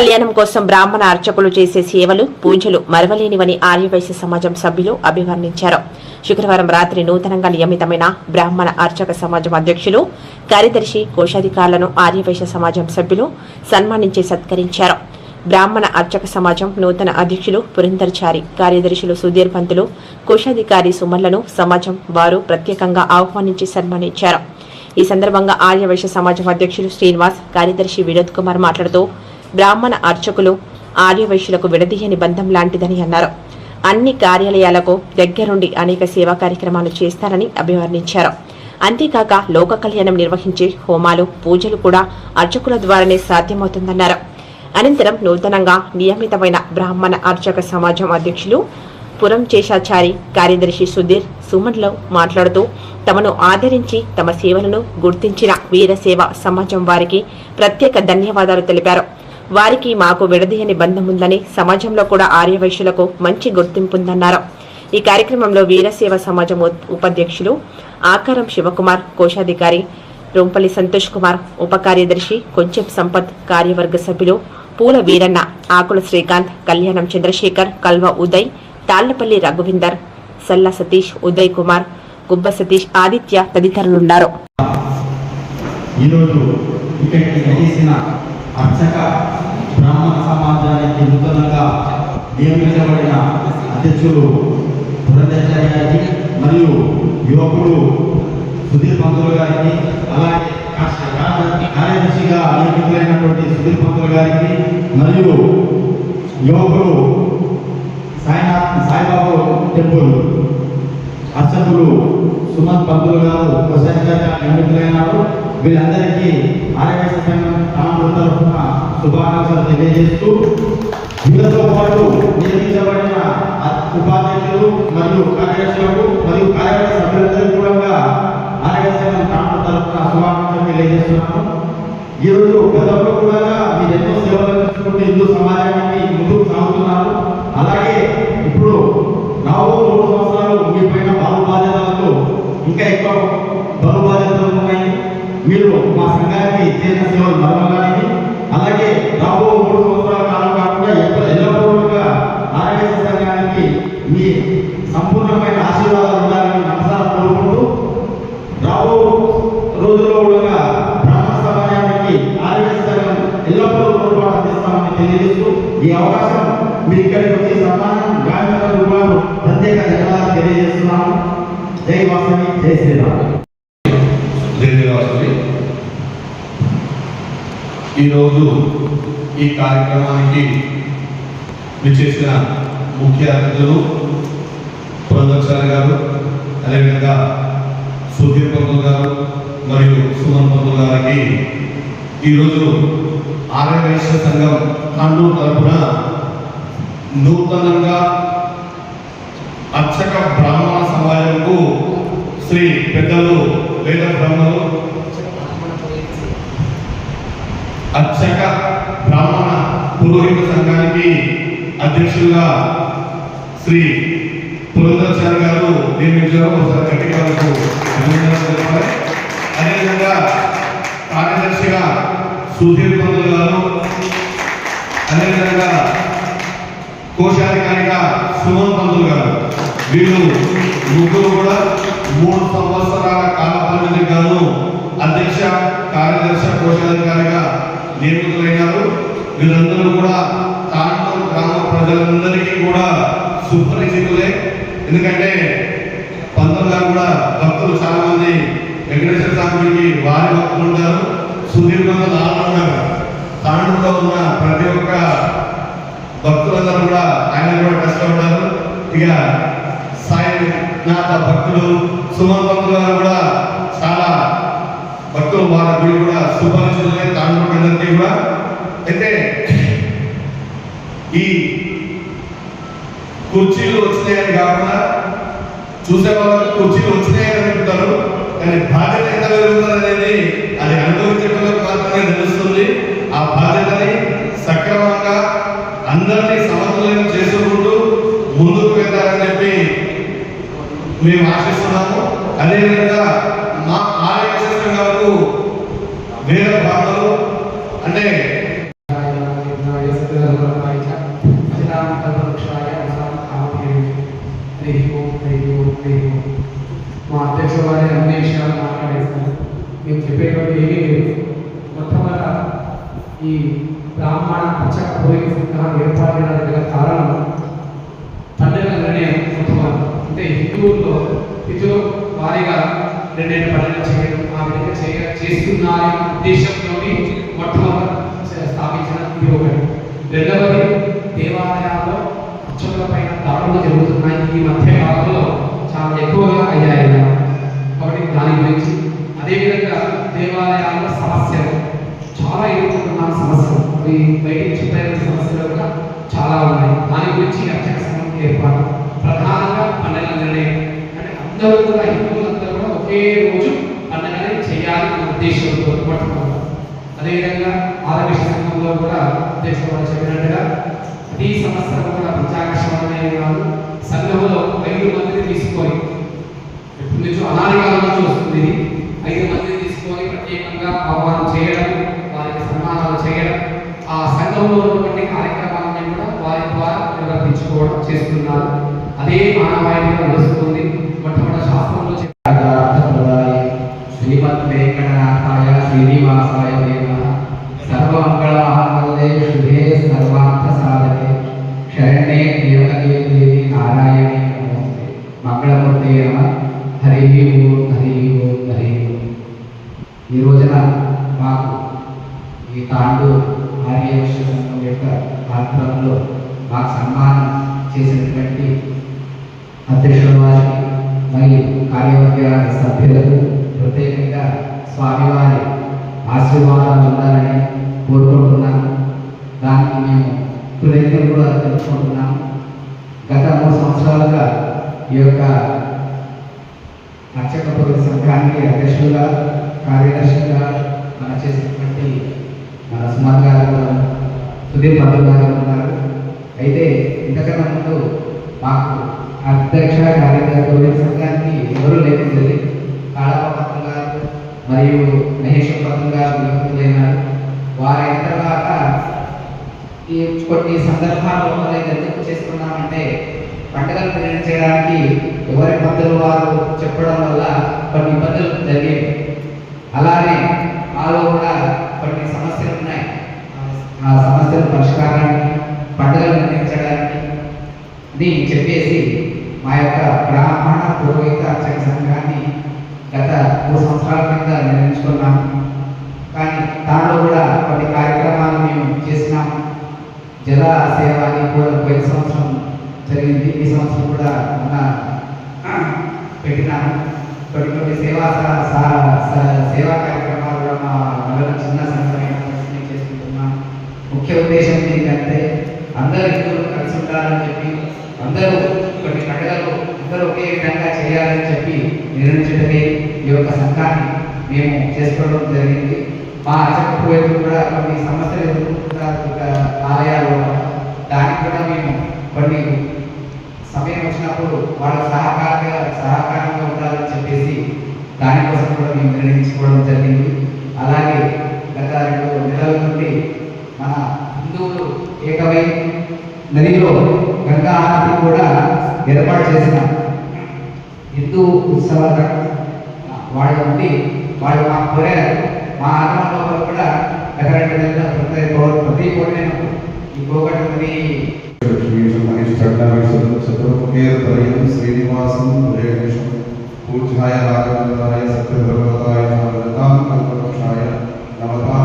కళ్యాణం కోసం బ్రాహ్మణ అర్చకులు చేసే సేవలు పూజలు మరవలేనివని ఆర్యవైశ్య సమాజం సభ్యులు అభివర్ణించారు. శుక్రవారం రాత్రి నూతనంగా నియమితమైన బ్రాహ్మణ అర్చక సమాజం అధ్యక్షులు కార్యదర్శి కోశాధికారులను ఆర్యవైశ్య సమాజం సభ్యులు సన్మానించి సత్కరించారు. బ్రాహ్మణ అర్చక సమాజం నూతన అధ్యక్షులు పురంధర్చారి కార్యదర్శులు సుధీర్ పంతులు కోశాధికారి సుమన్లను సమాజం వారు ప్రత్యేకంగా ఆహ్వానించి సన్మానించారు. ఈ సందర్భంగా ఆర్యవైశ్య సమాజం అధ్యక్షులు శ్రీనివాస్ కార్యదర్శి వినోద్ కుమార్ మాట్లాడుతూ బ్రాహ్మణ అర్చకులు ఆర్యవైశ్యులకు విడదీయని బంధం లాంటిదని అన్నారు. అన్ని కార్యాలయాలకు దగ్గరుండి అనేక సేవా కార్యక్రమాలు చేస్తారని అభివర్ణించారు. అంతేకాక లోక కళ్యాణం నిర్వహించే హోమాలు పూజలు కూడా అర్చకుల ద్వారానే సాధ్యమవుతుందన్నారు. అనంతరం నూతనంగా నియమితమైన బ్రాహ్మణ అర్చక సమాజం అధ్యక్షులు పురం చేశాచారి కార్యదర్శి సుధీర్ సుమన్లో మాట్లాడుతూ తమను ఆదరించి తమ సేవలను గుర్తించిన వీరసేవ సమాజం వారికి ప్రత్యేక ధన్యవాదాలు తెలిపారు. వారికి మాకు విడదీయని బంధం ఉందని సమాజంలో కూడా ఆర్యవైశ్యులకు మంచి గుర్తింపుందన్నారు. ఈ కార్యక్రమంలో వీరసేవ సమాజం ఉపాధ్యక్షులు ఆకారం శివకుమార్ కోశాధికారి రూంపల్లి సంతోష్ కుమార్ ఉప కార్యదర్శి కొంచెం సంపత్ కార్యవర్గ సభ్యులు పూల వీరన్న ఆకుల శ్రీకాంత్ కళ్యాణం చంద్రశేఖర్ కల్వ ఉదయ్ తాళ్ళపల్లి రఘువిందర్ సల్ల సతీష్ ఉదయ్ కుమార్ గుబ్బ సతీష్ ఆదిత్య తదితరులున్నారు. ఈరోజు ఇక్కడికి అర్చక బ్రాహ్మణ సమాజానికి నూతనంగా నియమించబడిన అధ్యక్షులు పురంధేశ్వరి గారికి మరియు యువకుడు సుధీర్ పంతులు గారికి అలాగే కార్యదర్శిగా నియమితులైనటువంటి సుధీర్ పంతులు గారికి మరియు యువకుడు సాయినాథ్ సాయిబాబు టెంపుల్ అర్చకులు సుమన్ పంతులు గారు ప్రశాంత్ గారు నియమితులైనారు. వీళ్ళందరికీ ఆరోగ్య సంఘం రామపుర తరఫున శుభాకాంక్షలు తెలియజేస్తూ వీళ్ళతో పాటు నియమించబడిన ఉపాధ్యక్షులు మరియు కార్యదర్శులకు మరియు కార్యవర్గ సభ్యులందరికీ కూడా ఆరోగ్య సంఘం రామపుర తరఫున శుభాకాంక్షలు తెలియజేస్తున్నాను. ఈరోజు గతంలో కూడా మీరు ఎన్నో సేవలు తీసుకుంటూ హిందూ సమాజానికి ముందుకు సాగుతున్నారు. అలాగే సంఘానికి మీ సంపూర్ణమైన ఆశీర్వాదాలు ఉండాలని మనసారా కోరుకుంటూ రాబో రోజుల్లో కూడా బ్రాహ్మణ సమాజానికి ఆరోగ్య సంఘం ఎల్లప్పుడూ తోడ్పాటు అందిస్తామని తెలియజేస్తూ ఈ అవకాశం మీరు ఇక్కడికి వచ్చి సన్మానం గాంధీ రూపాయలు ప్రత్యేక ధన్యవాదాలు తెలియజేస్తున్నాము. జై వాసవి జై శ్రీరామ్. ఈరోజు ఈ కార్యక్రమానికి విచ్చేసిన ముఖ్య అతిథులు పురంధర్ గారు అదేవిధంగా సుధీర్ పంతులు గారు మరియు సుమన్ పంతులు గారికి ఈరోజు ఆర్యవైశ్య సంఘం తాండూరు తరపున నూతనంగా అర్చక బ్రాహ్మణ సమాజంకు శ్రీ పెద్దలు వేద బ్రహ్మలు అర్చక బ్రాహ్మణ పురోహిత సంఘానికి అధ్యక్షులుగా శ్రీ పురంధర్ గారు నియమించారు ఒకసారి గట్టిగా వారికి అభినందనలు తెలపాలి. అదేవిధంగా కార్యదర్శిగా సుధీర్ పంతులు గారు అదేవిధంగా కోశాధికారిగా సుమన్ పంతులు గారు వీళ్ళు ముగ్గురు కూడా మూడు సంవత్సరాల కాల పరిమితి గాను అధ్యక్ష కార్యదర్శి కోశాధికారిగా నియమితులైనారు వీళ్ళందరూ కూడా తాండూరు గ్రామ ప్రజలందరికీ కూడా సుపరిచితులే ఎందుకంటే పంతులు గారు కూడా భక్తులు చాలా మంది వెంకటేశ్వర స్వామికి వారి భక్తులు ఉంటారు. సుదీర్ఘంగా పంతులు తాండూరులో ఉన్న ప్రతి ఒక్క భక్తులందరూ కూడా ఆయన కూడా కష్టపడ్డారు ఇక సాయి నాథ భక్తులు సుమన్ భక్తులు గారు కూడా చాలా భక్తులు వారి గుడి కూడా సుపరిచితులే తాండూరు కూడా. అయితే ఈ కుర్చీలు వచ్చినాయని కాకుండా చూసే వాళ్ళకి కుర్చీలు వచ్చినాయని అనుకుంటారు కానీ బాధ్యత ఎంత పెరుగుతుంది అది అనుభవించడంలో మాత్రమే తెలుస్తుంది. ఆ బాధ్యతని సక్రమంగా అందరినీ సమతుల్యం చేసుకుంటూ ముందుకు వెళ్తారని చెప్పి మేము ఆశిస్తున్నాము. అదేవిధంగా మా ఆరోగ్య సంఘాలకు వేరే భాగంలో అంటే ಅಯ್ಯೋ ಅಯ್ಯೋ ಅಯ್ಯೋ మా అధ్యక్షులనే అన్ని విషయాలు మాట్లాడేస్తాను నేను చెప్పేటువంటి ఏమీ లేదు మొట్టమొదట ఈ బ్రాహ్మణ అర్చక పూజ సంఘం ఏర్పాటు చేయడానికి గల కారణం పండుగల నిర్ణయం మొట్టమొదటి అంటే హిందువుల్లో హిందువు వారిగా నిర్ణయం పండుగ చేయడం ఆ విధంగా చేయ చేస్తున్నారని ఉద్దేశంలోని మొట్టమొదటి స్థాపించిన ఇది ఒకటి రెండవది దేవాలయాల్లో పక్షుల పైన దాడులు జరుగుతున్నాయి. ఈ మధ్య కాలంలో చాలా ఎక్కువగా అయ్యాయి కాబట్టి దాని గురించి. అదేవిధంగా దేవాలయాల సమస్యలు. చాలా ఎదుర్కొంటున్న సమస్యలు. అవి బయటికి చెప్పిన సమస్యలు కూడా చాలా ఉన్నాయి. దాని గురించి అర్చక సంఘం ఏర్పాటు. ప్రధానంగా పండుగ నిర్ణయం అంటే అందరూ కూడా హిందువులందరూ కూడా ఒకే రోజు పండుగనే చేయాలి అన్న ఉద్దేశంతో అదేవిధంగా ఆరోగ్య సంఘంలో కూడా ఉద్దేశం చెప్పినట్టుగా ప్రతి సంవత్సరం కూడా పంచాకర్షణ కాదు. సంఘంలో ఐదు మందిని తీసుకో చేసినటువంటి అధ్యక్షుల వారికి మరియు కార్యవర్గాల సభ్యులకు ప్రత్యేకంగా స్వామివారి ఆశీర్వాదాలు ఉండాలని కోరుకుంటున్నాను దానికి మేము కృతజ్ఞతలు కూడా తెలుసుకుంటున్నాము గత మూడు సంవత్సరాలుగా ఈ యొక్క అర్చక పురుష సంఘానికి అధ్యక్షులుగా కార్యదర్శిగా మన చేసినటువంటి మన సుమార్ గారు కూడా సుధీర్ భద్ర గారు ఇంతకన్నా ముందు మాకు అధ్యక్ష కార్యదర్శి సంఘానికి ఎవరు లేకుండేది కాళపత్రం గారు మరియు మహేష్ పత్రం గారు నియమితులైనారు వారైన తర్వాత ఈ కొన్ని సందర్భాల్లో మనం ఎందుకు చేసుకున్నామంటే పండుగలు నిర్ణయించడానికి ఎవరి పద్ధతులు వారు చెప్పడం వల్ల కొన్ని ఇబ్బందులు జరిగేవి అలానే మాలో కూడా కొన్ని సమస్యలు ఉన్నాయి. ఆ సమస్యల పరిష్కారానికి పండుగలు అని చెప్పేసి మా యొక్క బ్రాహ్మణ పురోహిత అర్చక సంఘాన్ని గత మూడు సంవత్సరాల కింద నిర్మించుకున్నాం. కానీ దానిలో కూడా కొన్ని కార్యక్రమాలు మేము చేసినాం. జల సేవ అని కూడా పోయిన సంవత్సరం జరిగింది. ఈ సంవత్సరం కూడా మొన్న పెట్టినాము. కొన్ని కొన్ని సేవా సేవా కార్యక్రమాలు కూడా మా మండలం చిన్న సంఘమైన చేసుకుంటున్నాం. ముఖ్య ఉద్దేశం ఏంటంటే అందరూ హిందువులు కలిసి ఉండాలని చెప్పి అందరూ కొన్ని పండుగలు అందరూ ఒకే విధంగా చేయాలని చెప్పి నిర్ణయించడమే ఈ యొక్క సంఘాన్ని మేము చేసుకోవడం జరిగింది. మా అర్చక కూడా కొన్ని సమస్యలు ఎదుర్కొంటున్నారు ఆలయాలు దానికి కూడా మేము కొన్ని సమయం వచ్చినప్పుడు వాళ్ళ సహకారంగా సహకారంగా ఉండాలని చెప్పేసి దానికోసం కూడా మేము నిర్ణయించుకోవడం జరిగింది. అలాగే గత రెండు నెలల నుండి మన హిందువులు ఏకమై నదిలో గంగా ఆరతి కూడా ఏర్పాటు చేసిన హిందూ ఉత్సవాల వాళ్ళు ఉండి వాళ్ళు మా కోరారు. మా ఆగమంలో కూడా గత రెండు నెలల ప్రతి పౌ- ప్రతి ఈ నది శ్రీనివాసం పూజాయ పూజ్యాయ రాఘవేంద్రాయ సత్యభగవతాయ నమతాం కల్పవృక్షాయ నమతాం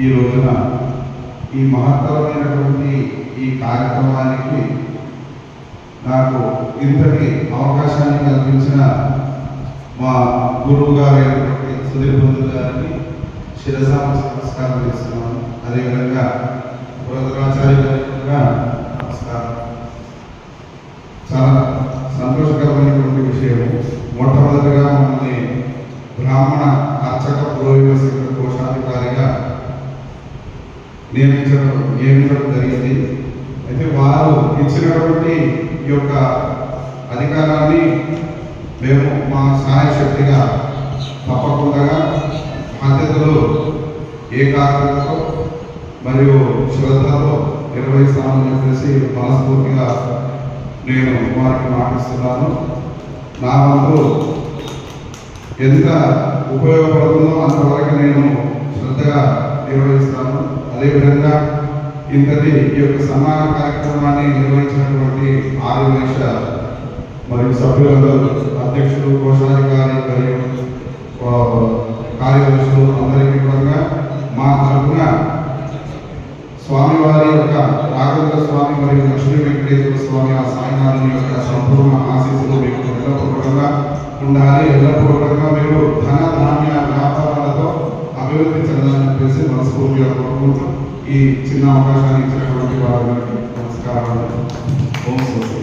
ఈ రోజున ఈ మహత్తరమైనటువంటి ఈ కార్యక్రమానికి నాకు ఇంతటి అవకాశాన్ని కల్పించిన మా గురువు గారైనటువంటి సుధీర్ బంధు గారికి శిరసా నమస్కారం చేస్తున్నాను. అదేవిధంగా పురంధరాచార్య గారికి కూడా నమస్కారం. చాలా సంతోషకరమైనటువంటి విషయం మొట్టమొదటిగా మమ్మల్ని బ్రాహ్మణ అర్చక పురోహిత సాధికారిగా నియమించడం నియమించడం జరిగింది. అయితే వారు ఇచ్చినటువంటి ఈ యొక్క అధికారాన్ని మేము మా సహాయ శక్తిగా తప్పకుండా బాధ్యతలు ఏకాగ్రతతో మరియు శ్రద్ధతో నిర్వహిస్తామని చెప్పేసి మనస్ఫూర్తిగా నేను వారికి మాటిస్తున్నాను. నా వంతు ఎంత ఉపయోగపడుతుందో అంతవరకు నేను శ్రద్ధగా నిర్వహిస్తాను అదేవిధంగా ఇంతటి ఈ యొక్క సన్మాన కార్యక్రమాన్ని నిర్వహించినటువంటి ఆర్యవేశ మరియు సభ్యులందరూ అధ్యక్షులు కోశాధికారి మరియు ఆ, కార్యదర్శులు అందరికీ కూడా మా తరఫున స్వామివారి యొక్క రాఘవేంద్ర స్వామి మరియు లక్ష్మీ వెంకటేశ్వర స్వామి ఆ సాయినాథుని యొక్క సంపూర్ణ ఆశీస్సులు మీకు ఎల్లపూర్వకంగా ఉండాలి. ఎల్లపూర్వకంగా మీరు ధన ధాన్య వ్యాపారాలతో అభివృద్ధి చెందాలని చెప్పేసి మనస్ఫూర్తిగా కోరుకుంటూ ఈ చిన్న అవకాశాన్ని ఇచ్చినటువంటి వారికి నమస్కారాలు ఓం స్వస్తి